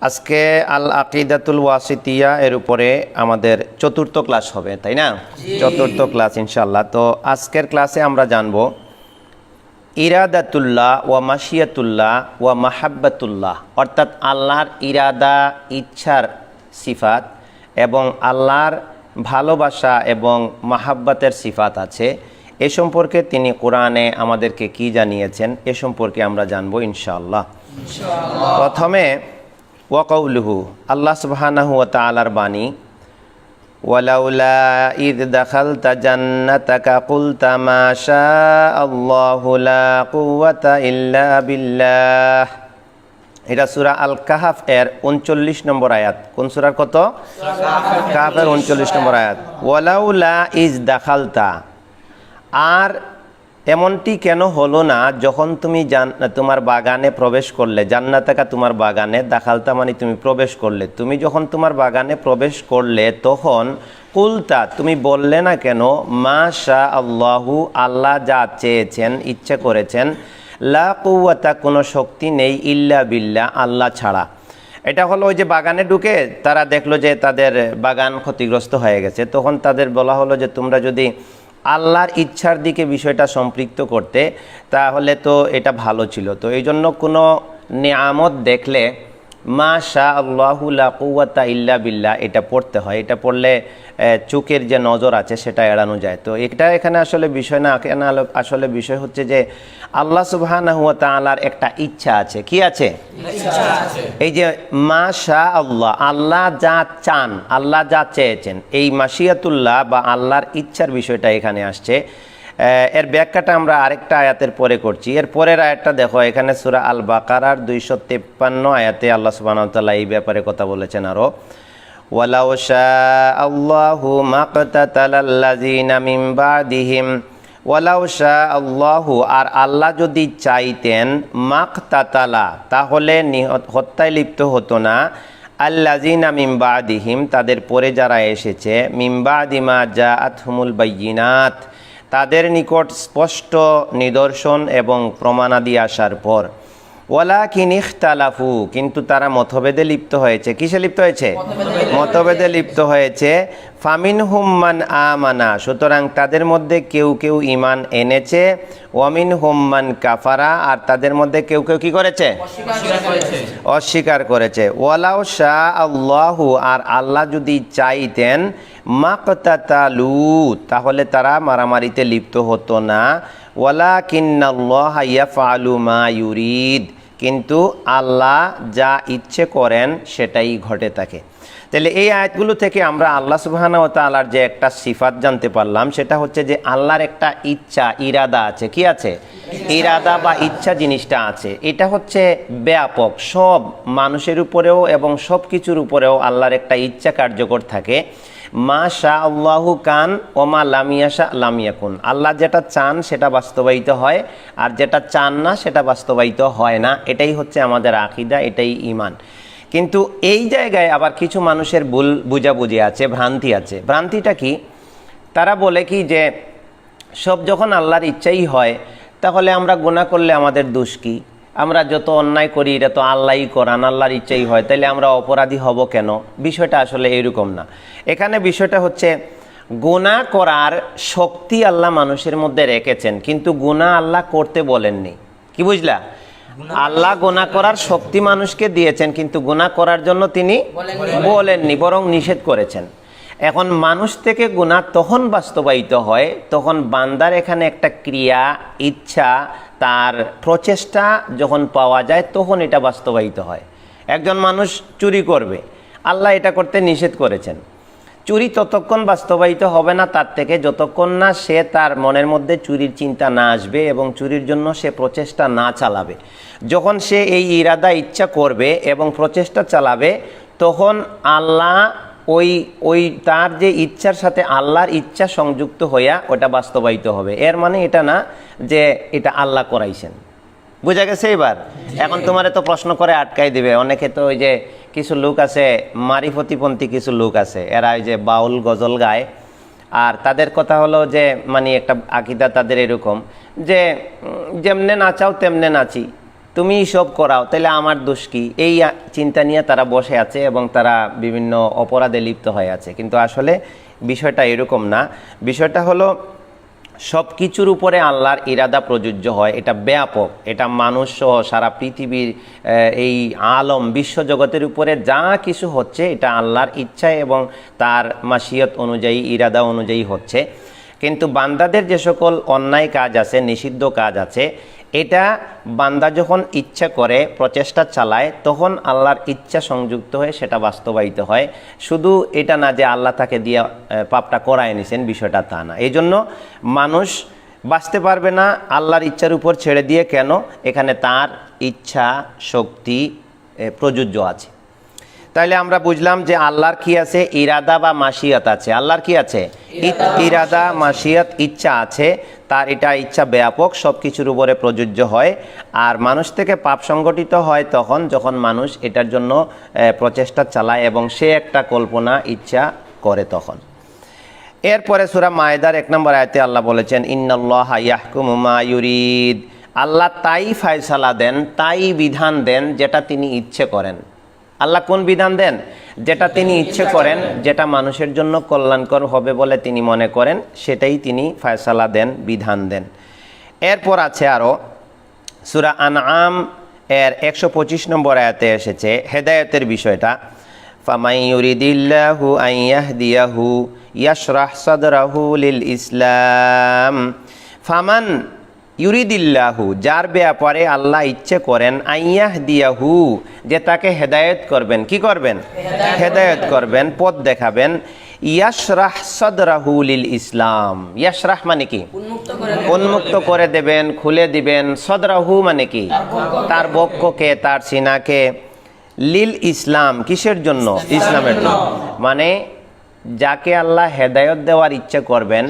আজকে আল আকিদাতুল ওয়াসিতিয়া এর উপরে আমাদের চতুর্থ ক্লাস হবে তাই না? চতুর্থ ক্লাস ইনশাল্লাহ তো আজকের ক্লাসে আমরা জানব ইরাদাতুল্লাহ ওয়া মাসিয়াতুল্লাহ ওয়া মাহাব্বাতুল্লাহ অর্থাৎ আল্লাহর ইরাদা ইচ্ছার সিফাত এবং আল্লাহর ভালোবাসা এবং মাহাব্বাতের সিফাত আছে। এ সম্পর্কে তিনি কোরআনে আমাদেরকে কি জানিয়েছেন এ সম্পর্কে আমরা জানব ইনশাআল্লাহ। প্রথমে ওয়াকাউলুহু আল্লাহ সুবহানাহু ওয়া তাআলার বাণী, ওয়ালাউলা ইদ দাখালতা জান্নাতাকা কুলতা মা শাআল্লাহু লা কুওয়াতা ইল্লা বিল্লাহ। এটা সূরা আল কাহাফ এর উনচল্লিশ নম্বর আয়াত। কোন সূরার কত? কাহাফের উনচল্লিশ নম্বর আয়াত। ওয়ালাউলা ইজ দাখালতা, আর এমনটি কেন হলো না যখন তুমি জান তোমার বাগানে প্রবেশ করলে? জান্নাতাকা তোমার বাগানে দাখালতা মানে তুমি প্রবেশ করলে। তুমি যখন তোমার বাগানে প্রবেশ করলে, তখন কুলতা, তুমি বললে না কেন মা শাহ আল্লাহু আল্লাহ যা চেয়েছেন, ইচ্ছা করেছেন, লা কুয়াতা কোনো শক্তি নেই, ইল্লা বিল্লা আল্লাহ ছাড়া। এটা হলো ওই যে বাগানে ঢুকে তারা দেখল যে তাদের বাগান ক্ষতিগ্রস্ত হয়ে গেছে। তখন তাদের বলা হলো যে, তোমরা যদি আল্লাহর ইচ্ছার দিকে বিষয়টা সম্পৃক্ত করতে, তাহলে তো এটা ভালো ছিল। তো এই জন্য কোনো নিয়ামত দেখলে মা শাহ আল্লাহুল্লা কুয়াতা ইল্লা বিল্লা এটা পড়তে হয়। এটা পড়লে চোখের যে নজর আছে সেটা এড়ানো যায়। তো এটা এখানে আসলে বিষয় না এখানে আসলে বিষয় হচ্ছে যে আল্লাহ সুবহানাহু ওয়া তাআলার একটা ইচ্ছা আছে। কি আছে? এই যে মা শাহ আল্লাহ আল্লাহ যা চান আল্লাহ যা চেয়েছেন এই মাসিয়াতুল্লাহ বা আল্লাহর ইচ্ছার বিষয়টা এখানে আসছে। এর ব্যাখ্যাটা আমরা আরেকটা আয়াতের পরে করছি। এর পরের আয়াতটা দেখো, এখানে সুরা আল বাকারার দুইশো তেপ্পান্ন আয়াতে আল্লাহ তাআলা এই ব্যাপারে কথা বলেছেন আরও। ওয়ালাউ শাআ আল্লাহু মাকতাতালাল্লাযিনা মিন বাদিহিম, ওয়ালাউ শাহ আল্লাহু আর আল্লাহ যদি চাইতেন মাকতাতালা, তাহলে নিহত- হত্যায় লিপ্ত হতো না। আল্লাজিনা মিম্বাদিহিম তাদের পরে যারা এসেছে মিম্বাদিমা যা আতহুমুল বাইয়িনাত তাদের নিকট স্পষ্ট নিদর্শন এবং প্রমাণাদি আসার পর ওয়ালা কিনিখতালাফু কিন্তু তারা মতভেদে লিপ্ত হয়েছে। কিসে লিপ্ত হয়েছে? মতভেদে লিপ্ত হয়েছে। ফামিন হুম্মান আমানা, সুতরাং তাদের মধ্যে কেউ কেউ ইমান এনেছে। ওয়ামিন হুম্মান কাফারা, আর তাদের মধ্যে কেউ কেউ কি করেছে? অস্বীকার করেছে। ওয়ালাউ শাহ আল্লাহু আর আল্লাহ যদি চাইতেন, মাকতাতালু, তাহলে তারা মারামারিতে লিপ্ত হতো না। ওয়ালা কিন্নাল্লাহ ইয়াফআলু মা ইউরিদ কিন্তু আল্লাহ যা ইচ্ছে করেন সেটাই ঘটে থাকে। তাহলে এই আয়াতগুলো থেকে আমরা আল্লাহ সুবহানাহু ওয়া তাআলার যে একটা সিফাত জানতে পারলাম, সেটা হচ্ছে যে আল্লাহর একটা ইচ্ছা, ইরাদা আছে। কি আছে? ইরাদা বা ইচ্ছা জিনিসটা আছে। এটা হচ্ছে ব্যাপক। সব মানুষের উপরেও এবং সব কিছুর উপরেও আল্লাহর একটা ইচ্ছা কার্যকর থাকে। মা শাহ আল্লাহু কান ওমা লামিয়া শাহ লামিয়াকুন আল্লাহ যেটা চান সেটা বাস্তবায়িত হয়, আর যেটা চান না সেটা বাস্তবায়িত হয় না। এটাই হচ্ছে আমাদের আকিদা, এটাই ইমান কিন্তু এই জায়গায় আবার কিছু মানুষের ভুল বুঝাবুঝি আছে, ভ্রান্তি আছে। ভ্রান্তিটা কি? তারা বলে কি যে, সব যখন আল্লাহর ইচ্ছাই হয়, তাহলে আমরা গোনা করলে আমাদের দোষ কি? আমরা যত অন্যায় করি এটা তো আল্লাহই করান আল্লাহর ইচ্ছাই হয়। তাহলে আমরা অপরাধী হব কেন? বিষয়টা আসলে এরকম না। এখানে বিষয়টা হচ্ছে গুণা করার শক্তি আল্লাহ মানুষের মধ্যে রেখেছেন কিন্তু গুণা আল্লাহ করতে বলেননি। কি বুঝলা? আল্লাহ গোনা করার শক্তি মানুষকে দিয়েছেন কিন্তু গোনা করার জন্য তিনি বলেননি। বরং নিষেধ করেছেন। এখন মানুষ থেকে গুণা তখন বাস্তবায়িত হয় তখন বান্দার এখানে একটা ক্রিয়া ইচ্ছা তার প্রচেষ্টা যখন পাওয়া যায়, তখন এটা বাস্তবায়িত হয়। একজন মানুষ চুরি করবে। আল্লাহ এটা করতে নিষেধ করেছেন। চুরি ততক্ষণ বাস্তবায়িত হবে না, তার থেকে যতক্ষণ না সে তার মনের মধ্যে চুরির চিন্তা না আসবে এবং চুরির জন্য সে প্রচেষ্টা না চালাবে। যখন সে এই ইরাদা ইচ্ছা করবে এবং প্রচেষ্টা চালাবে, তখন আল্লাহ ওই ওই তার যে ইচ্ছার সাথে আল্লাহর ইচ্ছা সংযুক্ত হইয়া ওটা বাস্তবায়িত হবে। এর মানে এটা না যে এটা আল্লাহ করাইছেন। বুঝা গেছে এবার? এখন তোমার তো প্রশ্ন করে আটকাই দিবে। অনেকে তো ওই যে কিছু লোক আছে মারিফতিপন্থী কিছু লোক আছে এরা ওই যে বাউল গজল গায়। আর তাদের কথা হলো যে মানে একটা আকিদা তাদের এরকম যে যেমনে নাচাও তেমনে নাচি। তুমি সব করাও তাহলে আমার দোষ কি? এই চিন্তা নিয়ে তারা বসে আছে এবং তারা বিভিন্ন অপরাধে লিপ্ত হয়ে আছে। কিন্তু আসলে বিষয়টা এরকম না। বিষয়টা হলো, সব কিছুর উপরে আল্লাহর ইরাদা প্রযোজ্য হয়। এটা ব্যাপক। এটা মানুষ সহ সারা পৃথিবীর এই আলম বিশ্বজগতের উপরে যা কিছু হচ্ছে, এটা আল্লাহর ইচ্ছায় এবং তার মাসিয়ত অনুযায়ী, ইরাদা অনুযায়ী হচ্ছে। কিন্তু বান্দাদের যে সকল অন্যায় কাজ আছে, নিষিদ্ধ কাজ আছে, এটা বান্দা যখন ইচ্ছা করে, প্রচেষ্টা চালায়, তখন আল্লাহর ইচ্ছা সংযুক্ত হয়ে সেটা বাস্তবায়িত হয়। শুধু এটা না যে আল্লাহ তাকে দিয়ে পাপটা করায় নিছেন, বিষয়টা তা না। এই জন্য মানুষ বাঁচতে পারবে না আল্লাহর ইচ্ছার উপর ছেড়ে দিয়ে কেন? এখানে তার ইচ্ছা, শক্তি প্রযোজ্য আছে। তাইলে আমরা বুঝলাম যে আল্লাহর কি আছে? ইরাদা বা মাসিয়াত আছে। আল্লাহর কি আছে? ইরাদা মাসিয়াত। ইচ্ছা আছে তার এটা ইচ্ছা ব্যাপক সব কিছুর উপরে প্রযোজ্য হয়। আর মানুষ থেকে পাপ সংগঠিত হয় তখন যখন মানুষ এটার জন্য প্রচেষ্টা চালায় এবং সে একটা কল্পনা ইচ্ছা করে তখন। এরপরে সুরা মায়দার এক নম্বর আয়তে আল্লাহ বলেছেন ইন্নাল্লাহ ইয়াহকুমু ইউরিদ। আল্লাহ তাই ফায়সালা দেন তাই বিধান দেন যেটা তিনি ইচ্ছে করেন। আল্লাহ কোন বিধান দেন? যেটা তিনি ইচ্ছে করেন, যেটা মানুষের জন্য কল্যাণকর হবে বলে তিনি মনে করেন, সেটাই তিনি ফায়সালা দেন, বিধান দেন। এরপর আছে আরও সুরা আনআম, এর একশো পঁচিশ নম্বর আয়াতে এসেছে, হেদায়তের বিষয়টা। ফামাই ইউরিদিল্লাহু আন ইয়াহদিয়াহু, ইয়াশরাহ সাদরাহু ইসলাম। ফামান ইউরিদিল্লাহু যার ব্যাপারে আল্লাহ ইচ্ছে করেন আইয়াহ দিয়াহু যে তাকে হেদায়ত করবেন। কি করবেন? হেদায়ত করবেন পথ দেখাবেন। ইয়াশরাহ সদরাহু লিল ইসলাম। ইয়াশরাহ মানে কি? উন্মুক্ত করে উন্মুক্ত করে দেবেন খুলে দিবেন। সদরাহু মানে কি? তার বক্ষকে তার সিনাকে। লিল ইসলাম কিসের জন্য? ইসলামের জন্য। মানে যাকে আল্লাহ হেদায়ত দেওয়ার ইচ্ছে করবেন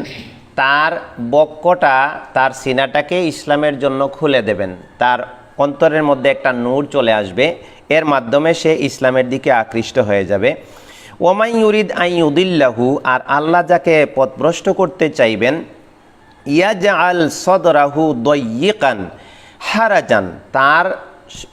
তার বক্ষটা তার সিনাটাকে ইসলামের জন্য খুলে দেবেন। তার অন্তরের মধ্যে একটা নূর চলে আসবে। এর মাধ্যমে সে ইসলামের দিকে আকৃষ্ট হয়ে যাবে। ওমাই ইউরিদ আই উদিল্লাহু আর আল্লাহ যাকে পথভ্রষ্ট করতে চাইবেন ইয়াজ আল সদরাহু দয়্যিকান হারাজান, তার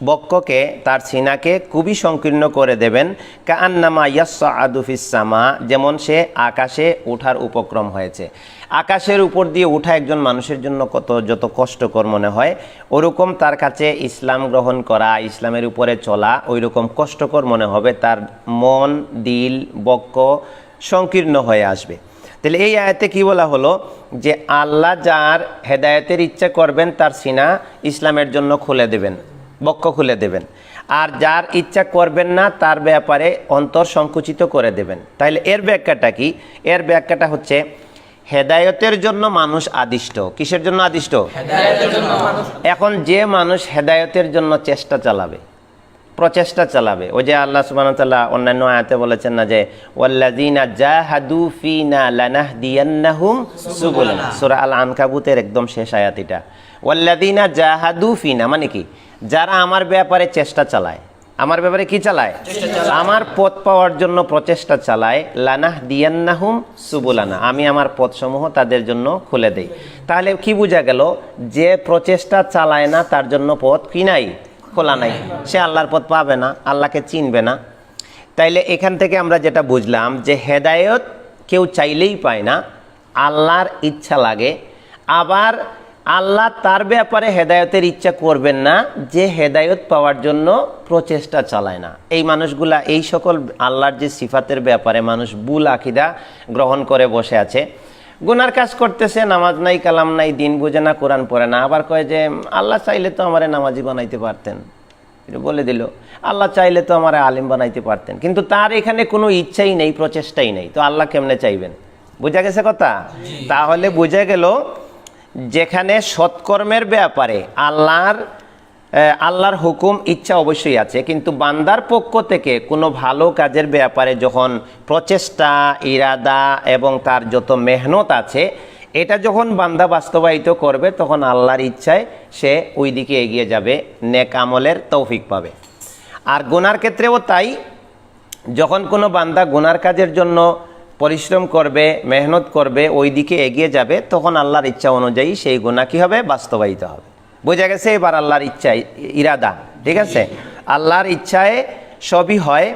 বক্ষকে, তার সিনাকে খুবই সংকীর্ণ করে দেবেন। কান্নামা ইয়াসা আদুফিসামা যেমন সে আকাশে ওঠার উপক্রম হয়েছে। আকাশের উপর দিয়ে ওঠা একজন মানুষের জন্য কত, যত কষ্টকর মনে হয়, ওরকম তার কাছে ইসলাম গ্রহণ করা, ইসলামের উপরে চলা ওই রকম কষ্টকর মনে হবে, তার মন, দিল, বক্ষ সংকীর্ণ হয়ে আসবে। তাহলে এই আয়াতে কি বলা হলো? যে আল্লাহ যার হেদায়েতের ইচ্ছা করবেন, তার সিনা ইসলামের জন্য খুলে দেবেন। বক্ষ খুলে দেবেন। আর যার ইচ্ছা করবেন না তার ব্যাপারে অন্তর সংকুচিত করে দেবেন। তাহলে এর ব্যাখ্যাটা কি? এর ব্যাখ্যাটা হচ্ছে হেদায়তের জন্য মানুষ আদিষ্ট। কিসের জন্য আদিষ্ট? এখন যে মানুষ হেদায়তের জন্য চেষ্টা চালাবে প্রচেষ্টা চালাবে ওই যে আল্লাহ ওয়া অন্যান্য আয়াতে বলেছেন না যে ওয়াল্লাযিনা জাহাদু ফিনা লানাহদিয়ান্নাহুম সুবুলানা। সূরা আল আনকাবুতের একদম শেষ আয়াত এটা। ওয়াল্লাযিনা জাহাদু ফিনা মানে কি? যারা আমার ব্যাপারে চেষ্টা চালায়। আমার ব্যাপারে কি চালায়? আমার পথ পাওয়ার জন্য প্রচেষ্টা চালায় লানাহ দিয়ান্নাহুম সুবুলানা। আমি আমার পথসমূহ তাদের জন্য খুলে দেই। তাহলে কি বোঝা গেল? যে প্রচেষ্টা চালায় না তার জন্য পথ কি নাই? খোলা নাই। সে আল্লাহর পথ পাবে না আল্লাহকে চিনবে না। তাইলে এখান থেকে আমরা যেটা বুঝলাম যে হেদায়ত কেউ চাইলেই পায় না। আল্লাহর ইচ্ছা লাগে। আবার আল্লাহ তার ব্যাপারে হেদায়তের ইচ্ছা করবেন না যে হেদায়ত পাওয়ার জন্য প্রচেষ্টা চালায় না। এই মানুষগুলা এই সকল আল্লাহর যে সিফাতের ব্যাপারে মানুষ বুল আকিদা গ্রহণ করে বসে আছে। গুনার কাজ করতেছে নামাজ নাই কালাম নাই দিন বুঝে না কোরআন পড়ে না। আবার কয় যে আল্লাহ চাইলে তো আমারে নামাজি বানাইতে পারতেন। এটা বলে দিল আল্লাহ চাইলে তো আমার আলিম বানাইতে পারতেন। কিন্তু তার এখানে কোনো ইচ্ছাই নেই প্রচেষ্টাই নেই। তো আল্লাহ কেমনে চাইবেন? বোঝা গেছে কথা? তাহলে বোঝা গেল যেখানে সৎকর্মের ব্যাপারে আল্লাহর আল্লাহর হুকুম, ইচ্ছা অবশ্যই আছে। কিন্তু বান্দার পক্ষ থেকে কোনো ভালো কাজের ব্যাপারে যখন প্রচেষ্টা, ইরাদা এবং তার যত মেহনত আছে, এটা যখন বান্দা বাস্তবায়িত করবে, তখন আল্লাহর ইচ্ছায় সে ওই দিকে এগিয়ে যাবে, নেক আমলের তৌফিক পাবে। আর গুনার ক্ষেত্রেও তাই, যখন কোনো বান্দা গুনার কাজের জন্য পরিশ্রম করবে, মেহনত করবে ওই দিকে এগিয়ে যাবে, তখন আল্লাহর ইচ্ছা অনুযায়ী সেই গুণা কী হবে? বাস্তবায়িত হবে। বোঝা গেছে এবার আল্লাহর ইচ্ছায় ইরাদা, ঠিক আছে? আল্লাহর ইচ্ছায় সবই হয়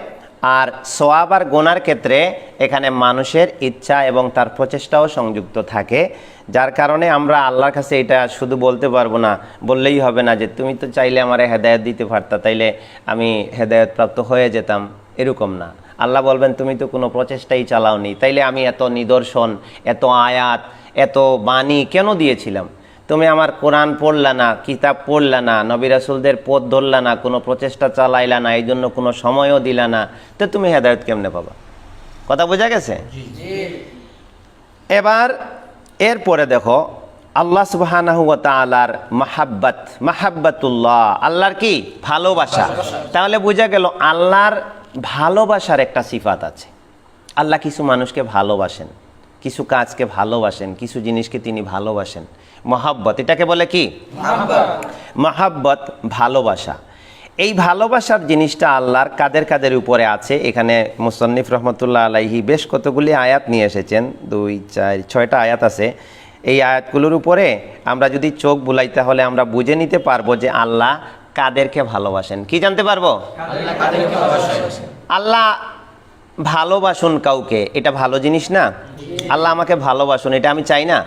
আর সোয়াব আর গোনার ক্ষেত্রে এখানে মানুষের ইচ্ছা এবং তার প্রচেষ্টাও সংযুক্ত থাকে। যার কারণে আমরা আল্লাহর কাছে এটা শুধু বলতে পারব না, বললেই হবে না যে তুমি তো চাইলে আমার হেদায়ত দিতে পারতা, তাইলে আমি হেদায়ত প্রাপ্ত হয়ে যেতাম, এরকম না। আল্লাহ বলবেন তুমি তো কোনো প্রচেষ্টাই চালাওনি। তাইলে আমি এত নিদর্শন এত আয়াত এত বাণী কেন দিয়েছিলাম? তুমি আমার কোরআন পড়লা না কিতাব পড়লা না নবী রাসুলদের পথ ধরলা না কোনো প্রচেষ্টা চালাইলা না এই জন্য কোনো সময়ও দিলা না। তো তুমি হেদায়ত কেমনে পাবা? কথা বোঝা গেছে? এবার এরপরে দেখো আল্লাহ সুবাহানাহু ওয়া তাআলার মাহাব্বাত মাহাব্বাতুল্লাহ আল্লাহর কি? ভালোবাসা। তাহলে বোঝা গেল আল্লাহর ভালোবাসার একটা সিফাত আছে। আল্লাহ কিছু মানুষকে ভালোবাসেন কিছু কাজকে ভালোবাসেন কিছু জিনিসকে তিনি ভালোবাসেন। মহাব্বত এটাকে বলে কি? মহাব্বত। ভালোবাসা। এই ভালোবাসার জিনিসটা আল্লাহর কাদের কাদের উপরে আছে? এখানে মুসন্নিফ রহমতুল্লাহ আলাইহি বেশ কতগুলি আয়াত নিয়ে এসেছেন। দুই চার ছয়টা আয়াত আছে। এই আয়াতগুলোর উপরে আমরা যদি চোখ বুলাই তাহলে আমরা বুঝে নিতে পারব যে আল্লাহ কাদেরকে ভালোবাসেন? কি জানতে পারব? আল্লাহ ভালোবাসুন কাউকে, এটা ভালো জিনিস না? আল্লাহ আমাকে ভালোবাসুন, এটা আমি চাই না?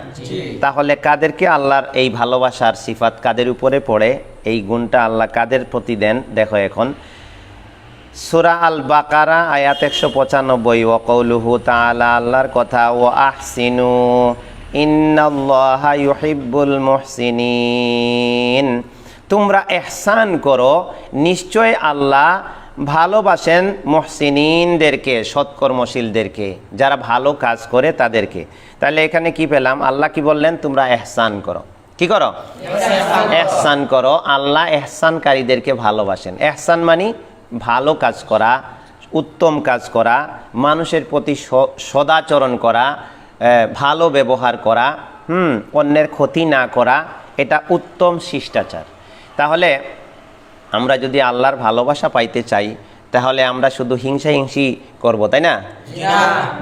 তাহলে কাদেরকে আল্লাহর এই ভালোবাসার সিফাত কাদের উপরে পড়ে? এই গুণটা আল্লাহ কাদের প্রতি দেন? দেখো এখন। সুরা আল বাকারা আয়াত একশো পঁচানব্বই ও কৌলুহু তাআলা, আল্লাহর কথা ও আহসিনু, ইন্নাল্লাহা ইউহিব্বুল মুহসিনিন। তোমরা এহসান করো, নিশ্চয় আল্লাহ ভালোবাসেন মহসিনদেরকে সৎকর্মশীলদেরকে, যারা ভালো কাজ করে তাদেরকে। তাহলে এখানে কি পেলাম? আল্লাহ কি বললেন? তোমরা এহসান করো। কি করো? এহসান করো। আল্লাহ এহসানকারীদেরকে ভালোবাসেন। এহসান মানি ভালো কাজ করা, উত্তম কাজ করা, মানুষের প্রতি সদাচরণ করা ভালো ব্যবহার করা, হুম, অন্যের ক্ষতি না করা, এটা উত্তম শিষ্টাচার। তাহলে আমরা যদি আল্লাহর ভালোবাসা পাইতে চাই তাহলে আমরা শুধু হিংসা হিংসি করব তাই না?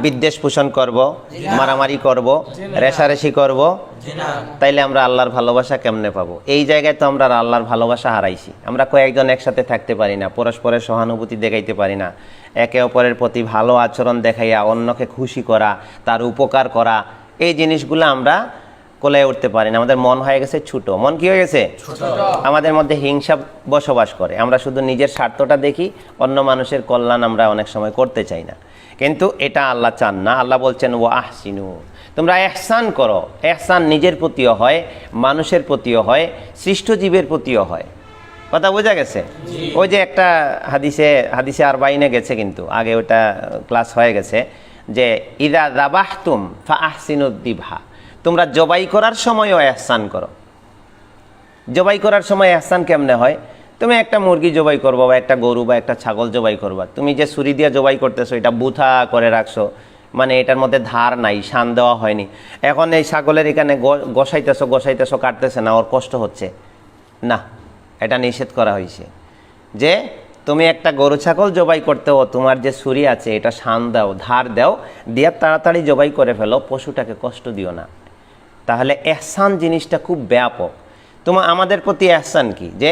বিদ্বেষ পোষণ করব মারামারি করব রেশারেশি করব তাইলে আমরা আল্লাহর ভালোবাসা কেমনে পাবো? এই জায়গায় তো আমরা আল্লাহর ভালোবাসা হারাইছি। আমরা কয়েকজন একসাথে থাকতে পারি না পরস্পরের সহানুভূতি দেখাইতে পারি না। একে অপরের প্রতি ভালো আচরণ দেখাইয়া অন্যকে খুশি করা তার উপকার করা এই জিনিসগুলো আমরা কোলায় উঠতে পারি না আমাদের মন হয়ে গেছে ছোট। মন কি হয়ে গেছে? আমাদের মধ্যে হিংসা বসবাস করে। আমরা শুধু নিজের স্বার্থটা দেখি অন্য মানুষের কল্যাণ আমরা অনেক সময় করতে চাই না। কিন্তু এটা আল্লাহ চান না। আল্লাহ বলছেন ও আহসিনু। তোমরা এহসান করো। এহসান নিজের প্রতিও হয় মানুষের প্রতিও হয় সৃষ্ট জীবের প্রতিও হয়। কথা বোঝা গেছে? ওই যে একটা হাদিসে হাদিসে আর বাইনে গেছে কিন্তু আগে ওটা ক্লাস হয়ে গেছে যে ইদা দাবাহতুম ফা আহসিনুদ্দিভা তোমরা জবাই করার সময়ও এহসান করো। জবাই করার সময় এহসান কেমনে হয়? তুমি একটা মুরগি জবাই করব বা একটা গরু বা একটা ছাগল জবাই করবা। তুমি যে ছুরি দিয়ে জবাই করতেছো, এটা বুথা করে রাখছো মানে এটার মধ্যে ধার নাই, শান দেওয়া হয়নি। এখন এই ছাগলের এখানে গসাইতেছো গসাইতেছো, কাটতেছে না, ওর কষ্ট হচ্ছে। না, এটা নিষেধ করা হয়েছে। যে তুমি একটা গরু ছাগল জবাই করতেও তোমার যে ছুরি আছে, এটা শান দাও, ধার দাও, দিয়ে তাড়াতাড়ি জবাই করে ফেলো, পশুটাকে কষ্ট দিও না। তাহলে এহসান জিনিসটা খুব ব্যাপক। তোমার আমাদের প্রতি এহসান কি? যে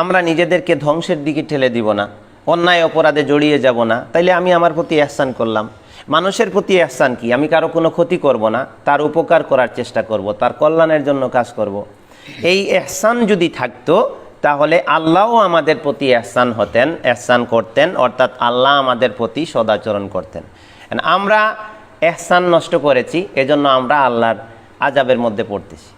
আমরা নিজেদেরকে ধ্বংসের দিকে ঠেলে দিব না, অন্যায় অপরাধে জড়িয়ে যাব না, তাইলে আমি আমার প্রতি এহসান করলাম। মানুষের প্রতি এহসান কি? আমি কারও কোনো ক্ষতি করব না, তার উপকার করার চেষ্টা করব, তার কল্যাণের জন্য কাজ করব। এই এহসান যদি থাকতো, তাহলে আল্লাহও আমাদের প্রতি এহসান হতেন, এহসান করতেন, অর্থাৎ আল্লাহ আমাদের প্রতি সদাচরণ করতেন। আমরা এহসান নষ্ট করেছি, এজন্য আমরা আল্লাহর আজাবের মধ্যে পড়তেছি।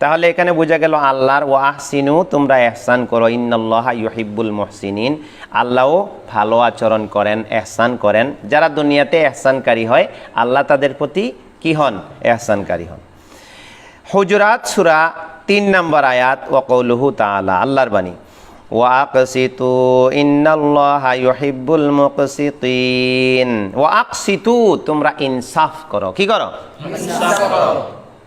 তাহলে এখানে বোঝা গেল আল্লাহর ও আহসিনু তোমরা এহসান করো, ইন্নাল্লাহ ইউহিব্বুল মুহসিনিন। আল্লাহও ভালো আচরণ করেন, এহসান করেন। যারা দুনিয়াতে এহসানকারী হয়, আল্লাহ তাদের প্রতি কি হন? এহসানকারী হন। হুজরাত সুরা তিন নম্বর আয়াত ওয়াকৌলুহু তাআলা, আল্লাহর বাণী। ওয়াকসিতু ইন্নাল্লাহা ইউহিব্বুল মুকসিতিন ওয়াকসিতু তোমরা ইনসাফ করো কি করো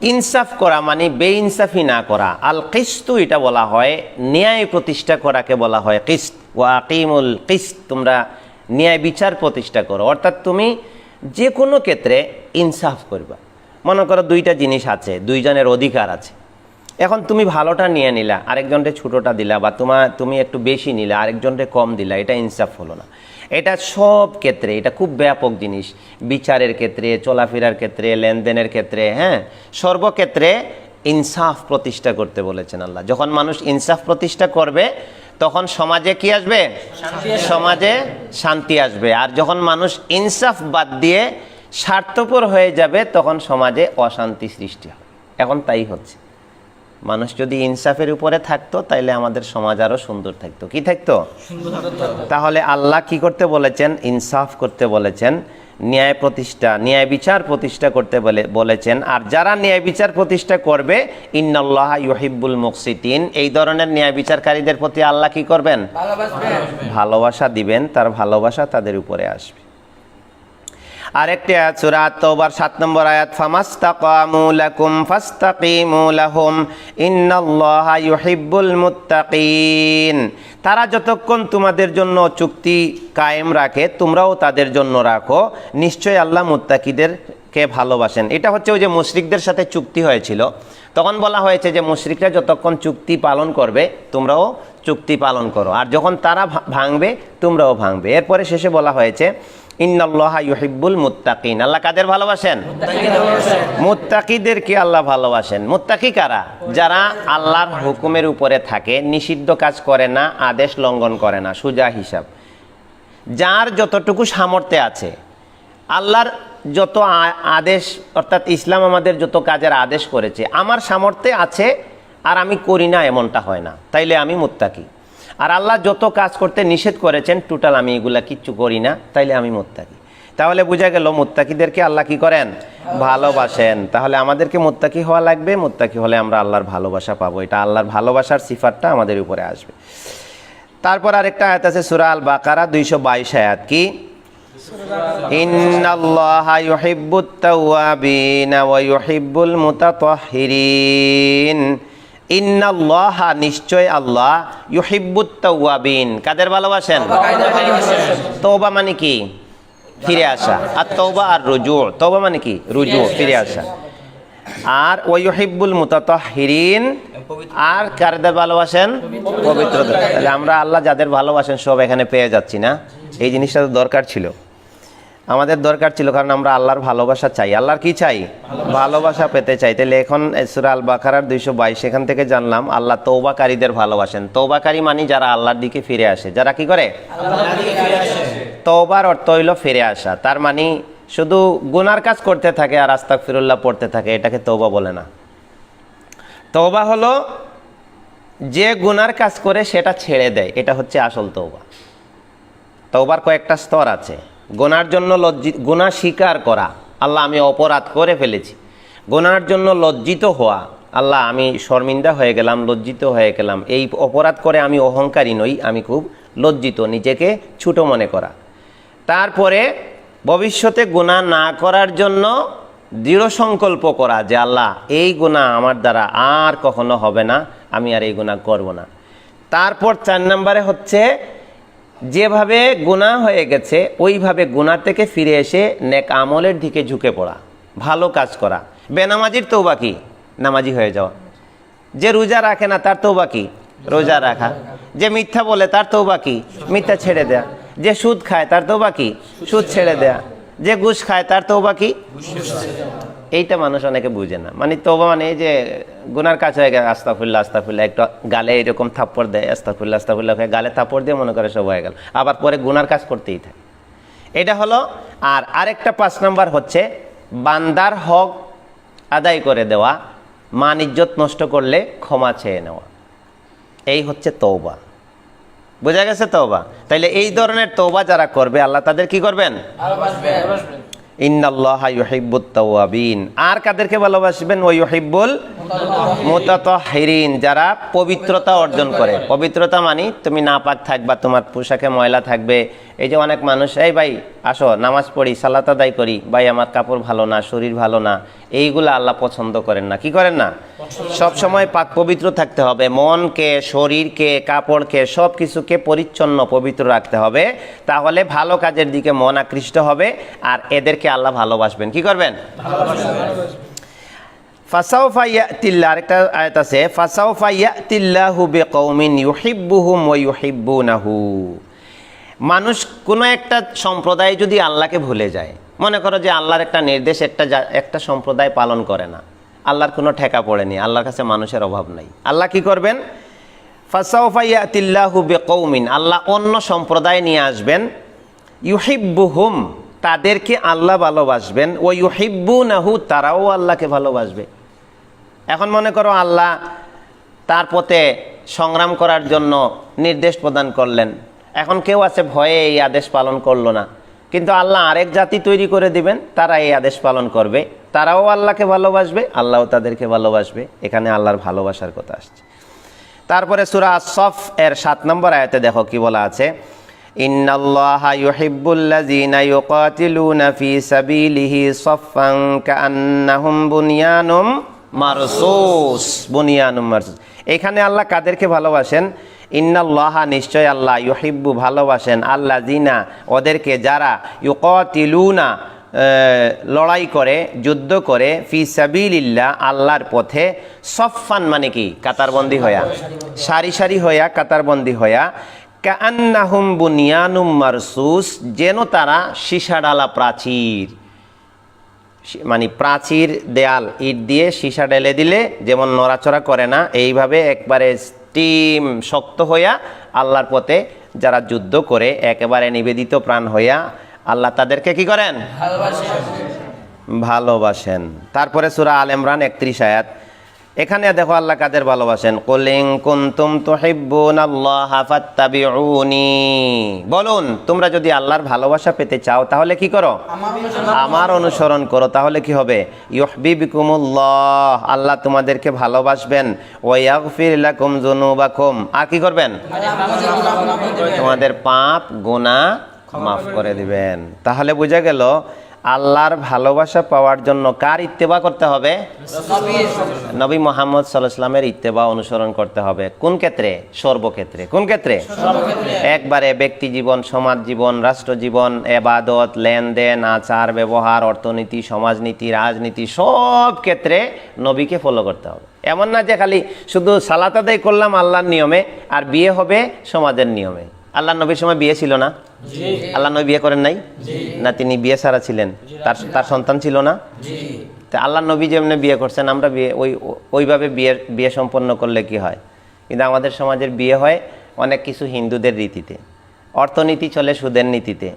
ইনসাফ করা মানে বেইনসাফি না করা আল কিস্তু এটা বলা হয় ন্যায় প্রতিষ্ঠা করাকে বলা হয় কিস্ত ওয়া আকিমুল কিস্ত তোমরা ন্যায় বিচার প্রতিষ্ঠা করো অর্থাৎ তুমি যে কোনো ক্ষেত্রে ইনসাফ করবা মনে করো দুইটা জিনিস আছে দুইজনের অধিকার আছে এখন তুমি ভালোটা নিয়ে নিলা আরেকজনকে ছোটোটা দিলা বা তোমার তুমি একটু বেশি নিলা আরেকজনটা কম দিলা এটা ইনসাফ হলো না। এটা সব ক্ষেত্রে এটা খুব ব্যাপক জিনিস বিচারের ক্ষেত্রে চলাফেরার ক্ষেত্রে লেনদেনের ক্ষেত্রে হ্যাঁ? সর্বক্ষেত্রে ইনসাফ প্রতিষ্ঠা করতে বলেছেন আল্লাহ। যখন মানুষ ইনসাফ প্রতিষ্ঠা করবে তখন সমাজে কি আসবে। সমাজে শান্তি আসবে। আর যখন মানুষ ইনসাফ বাদ দিয়ে স্বার্থপর হয়ে যাবে তখন সমাজে অশান্তি সৃষ্টি হবে। এখন তাই হচ্ছে। মানুষ যদি ইনসাফের উপরে থাকতো তাইলে আমাদের সমাজ আরও সুন্দর থাকতো। কি থাকতো? তাহলে আল্লাহ কি করতে বলেছেন? ইনসাফ করতে বলেছেন ন্যায় প্রতিষ্ঠা ন্যায় বিচার প্রতিষ্ঠা করতে বলে বলেছেন। আর যারা ন্যায় বিচার প্রতিষ্ঠা করবে ইন্নাল্লাহ ইউহিব্বুল মুকসিতিন এই ধরনের ন্যায় বিচারকারীদের প্রতি আল্লাহ কি করবেন? ভালোবাসা দিবেন তার ভালোবাসা তাদের উপরে আসবে। আরেকটি আয়াত, সূরা আত-তাওবার 7 নম্বর আয়াত, ফামাস্তাকামু লাকুম ফাস্তাকিমু লাহুম, ইন্নাল্লাহা ইউহিব্বুল মুত্তাকিন। তারা যতক্ষণ তোমাদের জন্য চুক্তি কায়েম রাখে, তোমরাও তাদের জন্য রাখো। নিশ্চয় আল্লাহ মুত্তাকিদেরকে ভালোবাসেন। এটা হচ্ছে ওই যে মুশরিকদের সাথে চুক্তি হয়েছিল। তখন বলা হয়েছে যে মুশরিকরা যতক্ষণ চুক্তি পালন করবে, তোমরাও চুক্তি পালন করো। আর যখন তারা ভাঙবে, তোমরাও ভাঙবে। এরপরে শেষে বলা হয়েছে ইন্নাল্লাহা ইউহিব্বুল মুত্তাকিন। আল্লাহ কাদের ভালোবাসেন? মুত্তাকিদেরকে আল্লাহ ভালোবাসেন। মুত্তাকি কারা? যারা আল্লাহর হুকুমের উপরে থাকে, নিষিদ্ধ কাজ করে না, আদেশ লঙ্ঘন করে না, সুজা হিসাব। যার যতটুকু সামর্থ্যে আছে, আল্লাহর যত আদেশ, অর্থাৎ ইসলাম আমাদের যত কাজের আদেশ করেছে, আমার সামর্থ্যে আছে, আর আমি করি না, এমনটা হয় না। তাইলে আমি মুত্তাকি। আর আল্লাহ যত কাজ করতে নিষেধ করেছেন টোটাল আমি এগুলা কিচ্ছু করি না, তাইলে আমি মুত্তাকি। তাহলে বোঝা গেল, মুত্তাকিদেরকে আল্লাহ কি করেন? ভালোবাসেন। তাহলে আমাদেরকে মুত্তাকি হওয়া লাগবে, মুত্তাকি হলে আমরা আল্লাহর ভালোবাসা পাবো। এটা আল্লাহর ভালোবাসার সিফাতটা আমাদের উপরে আসবে। তারপর আরেকটা আয়াত আছে, সূরা আল বাকারা দুইশো বাইশ আয়াত কি? ইন্নাল্লাহা ইন্নাল্লাহা, নিশ্চয় আল্লাহ, ইউহিব্বুত তাওয়াবিন। কাদের ভালোবাসেন? তওবা মানে কি? ফিরে আসা। আর তওবা আর রুজু। তওবা মানে কি? রুজু, ফিরে আসা। আর ওয়ুহিব্বুল মুতাতাহহিরিন আর কারদের ভালোবাসেন? পবিত্র আমরা আল্লাহ যাদের ভালোবাসেন, সব এখানে পেয়ে যাচ্ছি না। এই জিনিসটা তো দরকার ছিল। আমাদের দরকার ছিল, কারণ আমরা আল্লাহর ভালোবাসা চাই। আল্লাহর কি চাই? ভালোবাসা পেতে চাই। তাহলে এখন সুরা আল বাকারার দুইশো বাইশ এখান থেকে জানলাম আল্লাহ তৌবাকারীদের ভালোবাসেন। তৌবাকারী মানে যারা আল্লাহর দিকে ফিরে আসে। যারা কি করে? তৌবার অর্থ হইল ফিরে আসা। তার মানে শুধু গুনার কাজ করতে থাকে আর আস্তাক ফিরুল্লাহ পড়তে থাকে, এটাকে তৌবা বলে না। তৌবা হলো যে গুনার কাজ করে সেটা ছেড়ে দেয়। এটা হচ্ছে আসল তওবা। তওবার কয়েকটা স্তর আছে। গুনার জন্য লজ্জিত গোনা স্বীকার করা। আল্লাহ আমি অপরাধ করে ফেলেছি। গোনার জন্য লজ্জিত হওয়া। আল্লাহ আমি শর্মিন্দা হয়ে গেলাম, লজ্জিত হয়ে গেলাম। এই অপরাধ করে আমি অহংকারী নই, আমি খুব লজ্জিত, নিজেকে ছোট মনে করা। তারপরে ভবিষ্যতে গুনাহ না করার জন্য দৃঢ় সংকল্প করা যে, আল্লাহ, এই গুনাহ আমার দ্বারা আর কখনো হবে না, আমি আর এই গুনাহ করব না। তারপর চার নম্বরে হচ্ছে যেভাবে গুণা হয়ে গেছে, ওইভাবে গুণা থেকে ফিরে এসে নেক আমলের দিকে ঝুঁকে পড়া, ভালো কাজ করা। বেনামাজির তৌবা কি? নামাজি হয়ে যাওয়া। যে রোজা রাখে না, তার তৌবা কি? রোজা রাখা। যে মিথ্যা বলে, তার তৌবা কি? মিথ্যা ছেড়ে দেয়া। যে সুদ খায়, তার তৌবা কি? সুদ ছেড়ে দেয়া। যে ঘুষ খায়, তার তৌবা কি? এইটা মানুষ অনেকে বুঝে না। মানে তৌবা মানে যে গুনার কাছে হয়ে গেছে আস্তাফুল্লাহ আস্তাফুল্লাহ একটু গালে এরকম থাপ্পড় দেয় আস্তাফুল্লাহ আস্তাফুল্লাহ হয়ে গালে থাপ্পড় দিয়ে মনে করে সব হয়ে গেল। আবার পরে গুনার কাজ করতেই থাকে। এটা হলো, আর আরেকটা পাঁচ নাম্বার হচ্ছে, বান্দার হক আদায় করে দেওয়া মান ইজ্জত নষ্ট করলে ক্ষমা চেয়ে নেওয়া। এই হচ্ছে তৌবা বোঝা গেছে তোবা তাইলে এই ধরনের তোবা যারা করবে আল্লাহ তাদের কি করবেন? আর কাদেরকে ভালোবাসবেন? ওই ইউহিব্বুল মুতাতাহহিরিন যারা পবিত্রতা অর্জন করে। পবিত্রতা মানে তুমি নাপাক থাকবা তোমার পোশাকে ময়লা থাকবে এই যে অনেক মানুষ এই ভাই আসো নামাজ পড়ি সালাত আদায় করি। ভাই আমার কাপড় ভালো না শরীর ভালো না। এইগুলো আল্লাহ পছন্দ করেন না। কি করেন না? সব সময় পাক পবিত্র থাকতে হবে। মনকে শরীরকে কাপড়কে সব কিছুকে পরিচ্ছন্ন পবিত্র রাখতে হবে। তাহলে ভালো কাজের দিকে মন আকৃষ্ট হবে আর এদেরকে আল্লাহ ভালোবাসবেন। কি করবেন? ফাসাউফা ইয়াতিল্লাহ আরেকটা আয়াত আছে। ফাসাউফা ইয়াতিল্লাহু বিকৌমিন ইউহিব্বুহুম ওয়া ইউহিব্বুনাহু। মানুষ কোনো একটা সম্প্রদায় যদি আল্লাহকে ভুলে যায়, মনে করো যে আল্লাহর একটা নির্দেশ, একটা একটা সম্প্রদায় পালন করে না। আল্লাহর কোনো ঠেকা পড়েনি আল্লাহর কাছে মানুষের অভাব নাই। আল্লাহ কি করবেন? ফাসাউফাইয়াতিল্লাহু বেকৌমিন আল্লাহ অন্য সম্প্রদায় নিয়ে আসবেন। ইউহিব্বুহুম, তাদেরকে আল্লাহ ভালোবাসবেন। ও ইউহিব্বু নাহু তারাও আল্লাহকে ভালোবাসবে। এখন মনে করো আল্লাহ তার পথে সংগ্রাম করার জন্য নির্দেশ প্রদান করলেন। এখন কেউ আছে ভয়ে এই আদেশ পালন করল না। কিন্তু আল্লাহ আরেক জাতি তৈরি করে দিবেন, তারা এই আদেশ পালন করবে। তারাও আল্লাহকে ভালোবাসবে, আল্লাহও তাদেরকে ভালোবাসবে। এখানে আল্লাহর ভালোবাসার কথা আসছে। তারপরে সুরা সফ এর সাত নম্বর আয়াতে দেখো কি বলা আছে সাবিলিহি এখানে আল্লাহ কাদেরকে ভালোবাসেন? ইন্নাল্লাহা নিশ্চয় আল্লাহ ইউহিব্বু ভালোবাসেন আল্লাহ জিনা ওদেরকে যারা ইউকাতিলুনা আহ, লড়াই করে যুদ্ধ করে ফি সাবিলিল্লাহ আল্লাহর পথে সফান মানে কি? কাতারবন্দি হইয়া। সারি সারি হইয়া কাতারবন্দি হইয়া। কান্নাহুম বুনিয়ানুম মারসুস যেন তারা সীসাডালা প্রাচীর মানে প্রাচীর দেয়াল ইট দিয়ে সীসা ঢেলে দিলে যেমন নড়াচড়া করে না এইভাবে একবারে স্টিম শক্ত হইয়া আল্লাহর পথে যারা যুদ্ধ করে একেবারে নিবেদিত প্রাণ হইয়া আল্লাহ তাদেরকে কি করেন? ভালোবাসেন। তারপরে সুরা আল ইমরান একত্রিশ আয়াত। এখানে দেখো আল্লাহ কাদের ভালোবাসেন? কুলিং কুনতুম তুহিব্বুন আল্লাহ ফাত্তাবিউনি। বলুন, তোমরা যদি আল্লাহর ভালোবাসা পেতে চাও, তাহলে কি করো? আমার অনুসরণ করো, তাহলে কি হবে? ইউহবিবিকুমুল্লাহ। আল্লাহ তোমাদেরকে ভালোবাসবেন। ওয়া ইয়াগফির লাকুম যুনুবাকুম। আর কি করবেন? তোমাদের পাপ, গুনাহ মাফ করে দিবেন। তাহলে বোঝা গেল আল্লাহর ভালোবাসা পাওয়ার জন্য কার ইত্তেবা করতে হবে? নবী মোহাম্মদ সাল্লাহামের ইত্তেবা অনুসরণ করতে হবে। কোন ক্ষেত্রে? সর্বক্ষেত্রে। কোন ক্ষেত্রে? একবারে ব্যক্তি জীবন সমাজ জীবন রাষ্ট্র জীবন এবাদত লেনদেন আচার ব্যবহার অর্থনীতি সমাজনীতি রাজনীতি সব ক্ষেত্রে নবীকে ফলো করতে হবে। এমন না যে খালি শুধু সালাত আদায় করলাম আল্লাহর নিয়মে আর বিয়ে হবে সমাজের নিয়মে। আল্লাহ নবীর সময় বিয়ে ছিল না? আল্লাহ নবী বিয়ে করেন নাই? না, তিনি বিয়ে সারা ছিলেন। তার তার সন্তান ছিল না? তা আল্লাহ নবী যেমনি বিয়ে করছেন, আমরা বিয়ে, ওই, ওইভাবে বিয়ে বিয়ে সম্পন্ন করলে কি হয়? কিন্তু আমাদের সমাজের বিয়ে হয় অনেক কিছু হিন্দুদের রীতিতে। অর্থনীতি চলে সুদের নীতিতে।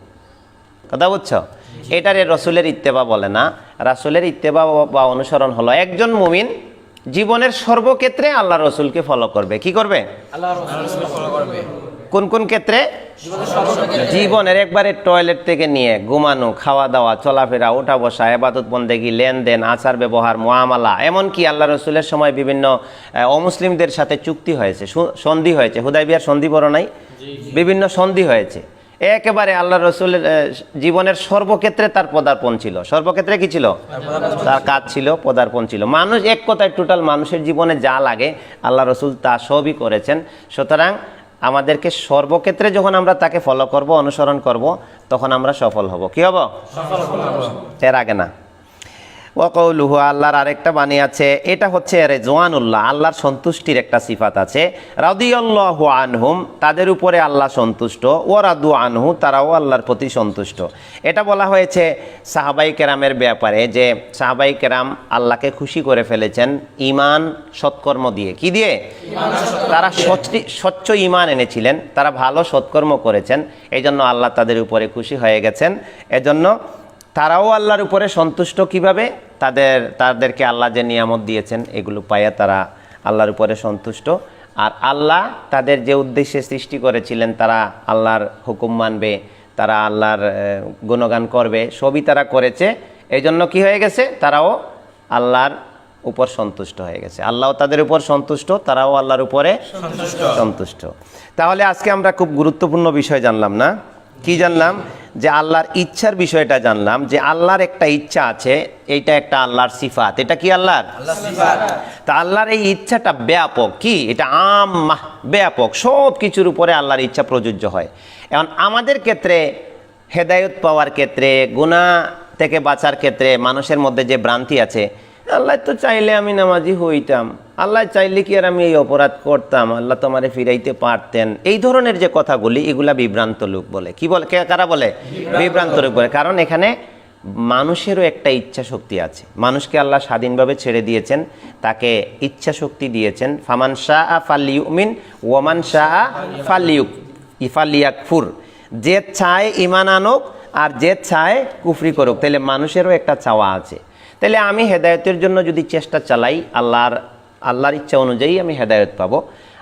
কথা বুঝছ? এটারে রসুলের ইত্তেবা বলে না। রাসুলের ইত্তেবা বা অনুসরণ হলো একজন মুমিন জীবনের সর্বক্ষেত্রে আল্লাহ রসুলকে ফলো করবে। কি করবে। কোন কোন ক্ষেত্রে? জীবনের একবারে টয়লেট থেকে নিয়ে ঘুমানো খাওয়া দাওয়া চলাফেরা ওঠা বসা এবাদত বন্দেগি লেনদেন আচার ব্যবহার মোয়ামালা এমনকি আল্লাহ রসুলের সময় বিভিন্ন অমুসলিমদের সাথে চুক্তি হয়েছে সন্ধি হয়েছে। হুদাই বিয়ার সন্ধি বড় নাই? বিভিন্ন সন্ধি হয়েছে। একেবারে আল্লাহ রসুলের জীবনের সর্বক্ষেত্রে তার পদার্পণ ছিল। সর্বক্ষেত্রে কি ছিল? তার কাজ ছিল পদার্পণ ছিল। মানুষ এক কথায় টোটাল মানুষের জীবনে যা লাগে আল্লাহ রসুল তা সবই করেছেন। সুতরাং আমাদেরকে সর্বক্ষেত্রে যখন আমরা তাকে ফলো করব অনুসরণ করব তখন আমরা সফল হব। কি হব। এর আগে না। ওয়াকৌলুহু আল্লাহর আরেকটা বাণী আছে, এটা হচ্ছে রেজওয়ানুল্লাহ, আল্লাহর সন্তুষ্টির একটা সিফাত আছে। রাদিয়াল্লাহু আনহুম, তাদের উপরে আল্লাহ সন্তুষ্ট। ও রাদু আনহু, তারাও আল্লাহর প্রতি সন্তুষ্ট। এটা বলা হয়েছে সাহাবাই কেরামের ব্যাপারে যে সাহাবাই কেরাম আল্লাহকে খুশি করে ফেলেছেন ইমান সৎকর্ম দিয়ে। কি দিয়ে? তারা স্বচ্ছ ইমান এনেছিলেন, তারা ভালো সৎকর্ম করেছেন এই জন্য আল্লাহ তাদের উপরে খুশি হয়ে গেছেন। এজন্য তারাও আল্লাহর উপরে সন্তুষ্ট কীভাবে? তাদের তাদেরকে আল্লাহ যে নিয়ামত দিয়েছেন এগুলো পাইয়া তারা আল্লাহর উপরে সন্তুষ্ট। আর আল্লাহ তাদের যে উদ্দেশ্যে সৃষ্টি করেছিলেন তারা আল্লাহর হুকুম মানবে তারা আল্লাহর গুণগান করবে সবই তারা করেছে। এই জন্য কী হয়ে গেছে? তারাও আল্লাহর উপর সন্তুষ্ট হয়ে গেছে। আল্লাহ তাদের উপর সন্তুষ্ট তারাও আল্লাহর উপরে সন্তুষ্ট। তাহলে আজকে আমরা খুব গুরুত্বপূর্ণ বিষয় জানলাম না? কি জানলাম? যে আল্লাহর ইচ্ছার বিষয়টা জানলাম যে আল্লাহর একটা ইচ্ছা আছে এইটা একটা আল্লাহর সিফাত। এটা কি আল্লাহর? তা আল্লাহর এই ইচ্ছাটা ব্যাপক কি? এটা আম ব্যাপক। সব কিছুর উপরে আল্লাহর ইচ্ছা প্রযোজ্য হয়। এখন আমাদের ক্ষেত্রে হেদায়ত পাওয়ার ক্ষেত্রে গুণা থেকে বাঁচার ক্ষেত্রে মানুষের মধ্যে যে ভ্রান্তি আছে আল্লাহ তো চাইলে আমি নামাজি হইতাম। আল্লাহ চাইলে কি আর আমি এই অপরাধ করতাম? আল্লাহ তোমারে ফিরাইতে পারতেন। এই ধরনের যে কথাগুলি এগুলা বিভ্রান্ত লোক বলে। কি বলে? কে কারা বলে? বিভ্রান্ত লোক বলে। কারণ এখানে মানুষেরও একটা ইচ্ছা শক্তি আছে। মানুষকে আল্লাহ স্বাধীনভাবে ছেড়ে দিয়েছেন তাকে ইচ্ছা শক্তি দিয়েছেন। ফামান শাহ আ ফালিউমিন ওয়ামান শাহ আ ফালিউক ইফালিয়াকফুর যে চায় ইমান আনুক আর যে চায় কুফরি করুক। তাহলে মানুষেরও একটা চাওয়া আছে। তাহলে আমি হেদায়তের জন্য যদি চেষ্টা চালাই, আল্লাহর আল্লাহর ইচ্ছা অনুযায়ী আমি হেদায়ত পাবো।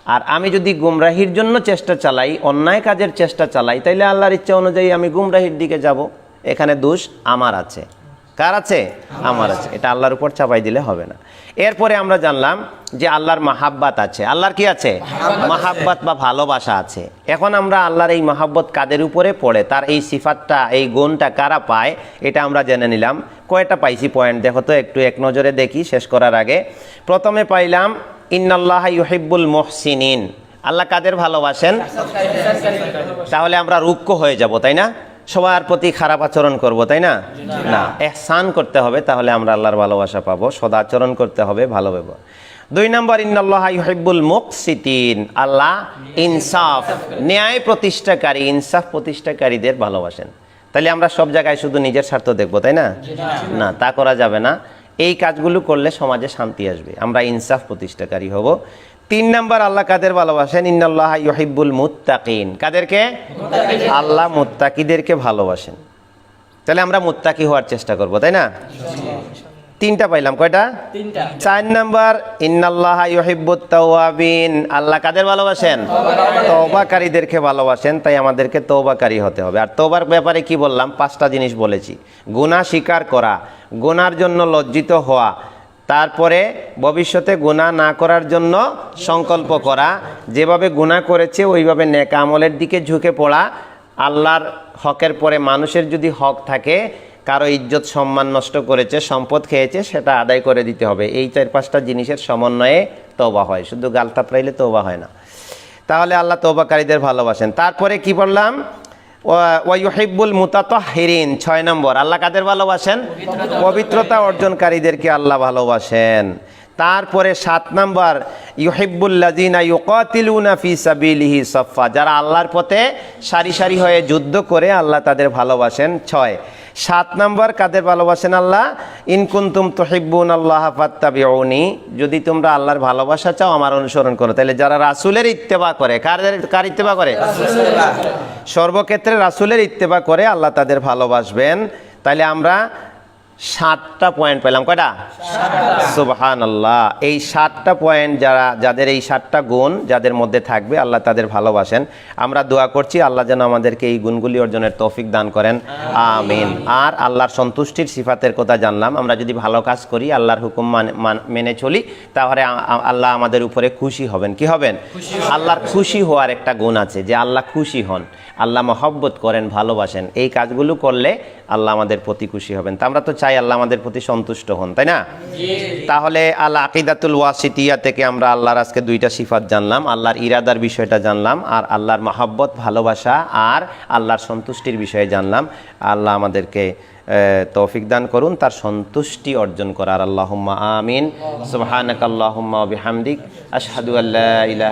আর আমি যদি গুমরাহির জন্য চেষ্টা চালাই, অন্যায় কাজের চেষ্টা চালাই, তাইলে আল্লাহর ইচ্ছা অনুযায়ী আমি গুমরাহির দিকে যাব। এখানে দোষ আমার আছে। কার আছে? আমার আছে। এটা আল্লাহর উপর চাপাই দিলে হবে না। এরপরে আমরা জানলাম যে আল্লাহর মাহাব্বাত আছে। আল্লাহর কি আছে? মাহাব্বাত বা ভালোবাসা আছে। এখন আমরা আল্লাহর এই মাহাব্বত কাদের উপরে পড়ে? তার এই সিফাতটা এই গুণটা কারা পায়? এটা আমরা জেনে নিলাম। কয়টা পাইছি পয়েন্ট দেখো তো একটু এক নজরে দেখি শেষ করার আগে। প্রথমে পাইলাম ইন্নাল্লাহ ইউহিব্বুল মুহসিনিন। আল্লাহ কাদের ভালোবাসেন? তাহলে আমরা রুক্ষ হয়ে যাব তাই না? সবার প্রতি খারাপ আচরণ করব তাই না? না এহসান করতে হবে তাহলে আমরা আল্লাহর ভালোবাসা পাবো সদাচরণ করতে হবে ভালো ব্যবহার। দুই নম্বর ইন্নাল্লাহ ইউহিব্বুল মুকসিতিন আল্লাহ ইনসাফ ন্যায় প্রতিষ্ঠাকারী ইনসাফ প্রতিষ্ঠাকারীদের ভালোবাসেন। তাহলে আমরা সব জায়গায় শুধু নিজের স্বার্থ দেখব তাই না। না তা করা যাবে না। এই কাজগুলো করলে সমাজে শান্তি আসবে। আমরা ইনসাফ প্রতিষ্ঠাকারী হব। তিন নাম্বার আল্লাহ কাদের ভালোবাসেন? ইন্নাল্লাহ ইউহিব্বুল মুত্তাকিন। কাদেরকে? আল্লাহ মুত্তাকিদেরকে ভালোবাসেন। তাহলে আমরা মুত্তাকি হওয়ার চেষ্টা করব তাই না? তিনটা পাইলাম কয়টা? চার নাম্বার ইন্নাল্লাহ ইউহিব্বুত তাওয়াবিন। আল্লাহ কাদের ভালোবাসেন? তওবাকারীদেরকে ভালোবাসেন তাই আমাদেরকে তওবাকারী হতে হবে। আর তওবার ব্যাপারে কি বললাম? পাঁচটা জিনিস বলেছি। গুনাহ স্বীকার করা গুনার জন্য লজ্জিত হওয়া তারপরে ভবিষ্যতে গুনাহ না করার জন্য সংকল্প করা। যেভাবে গুনাহ করেছে, ওইভাবে নেক আমলের দিকে ঝুঁকে পড়া। আল্লাহর হকের পরে মানুষের যদি হক থাকে, কারও ইজ্জত, সম্মান নষ্ট করেছে, সম্পদ খেয়েছে, সেটা আদায় করে দিতে হবে। এই চার পাঁচটা জিনিসের সমন্বয়ে তওবা হয়। শুধু গাল থাপড়াইলে তওবা হয় না। তাহলে আল্লাহ তওবাকারীদের ভালোবাসেন। তারপরে কি বললাম? ওয়াইহিব্বুল মুতাতহিরিন ছয় নম্বর আল্লাহ কাদের ভালোবাসেন? পবিত্রতা অর্জনকারীদেরকে আল্লাহ ভালোবাসেন। তারপরে সাত নম্বর ইউহিব্বুল্লাজিনা ইউকাতিলুনা ফি সাবিলিহি সফা যারা আল্লাহর পথে সারি সারি হয়ে যুদ্ধ করে আল্লাহ তাদের ভালোবাসেন। ছয়, সাত নম্বর, কাদের ভালোবাসেন আল্লাহ? ইনকুন্তুম তহিব্বুন আল্লাহ ফাত্তাবিউনি। যদি তোমরা আল্লাহর ভালোবাসা চাও, আমার অনুসরণ করো। তাহলে যারা রাসূলের ইত্তেবা করে, কার কার ইত্তেবা করে? সর্বক্ষেত্রে রাসূলের ইত্তেবা করে আল্লাহ তাদের ভালোবাসবেন। তাহলে আমরা সাতটা পয়েন্ট পেলাম কয়টা? সুবহান আল্লাহ এই সাতটা পয়েন্ট যারা যাদের এই সাতটা গুণ যাদের মধ্যে থাকবে আল্লাহ তাদের ভালোবাসেন। আমরা দোয়া করছি আল্লাহ যেন আমাদেরকে এই গুণগুলি অর্জনের তৌফিক দান করেন। আমিন। আর আল্লাহর সন্তুষ্টির সিফাতের কথা জানলাম। আমরা যদি ভালো কাজ করি আল্লাহর হুকুম মানে- চলি তাহলে আল্লাহ আমাদের উপরে খুশি হবেন। কি হবেন। আল্লাহর খুশি হওয়ার একটা গুণ আছে যে আল্লাহ খুশি হন। আল্লাহ মহব্বত করেন ভালোবাসেন। এই কাজগুলো করলে আল্লাহ আমাদের প্রতি খুশি হবেন। তা আমরা তো চাই আল্লাহ আমাদের প্রতি সন্তুষ্ট হন, তাই না? তাহলে আল্লাহ আকিদাতুল ওয়াসিতিয়া থেকে আমরা আল্লাহর আজকে দুইটা সিফাত জানলাম, আল্লাহর ইরাদার বিষয়টা জানলাম, আর আল্লাহর মহাব্বত, ভালোবাসা, আর আল্লাহর সন্তুষ্টির বিষয়ে জানলাম। আল্লাহ আমাদেরকে তৌফিক দান করুন, তার সন্তুষ্টি অর্জন করার। আল্লাহুম্মা আমিন। সুবহানাকাল্লাহুম্মা ওয়া বিহামদিক। আশহাদু আল্লা ইল্লা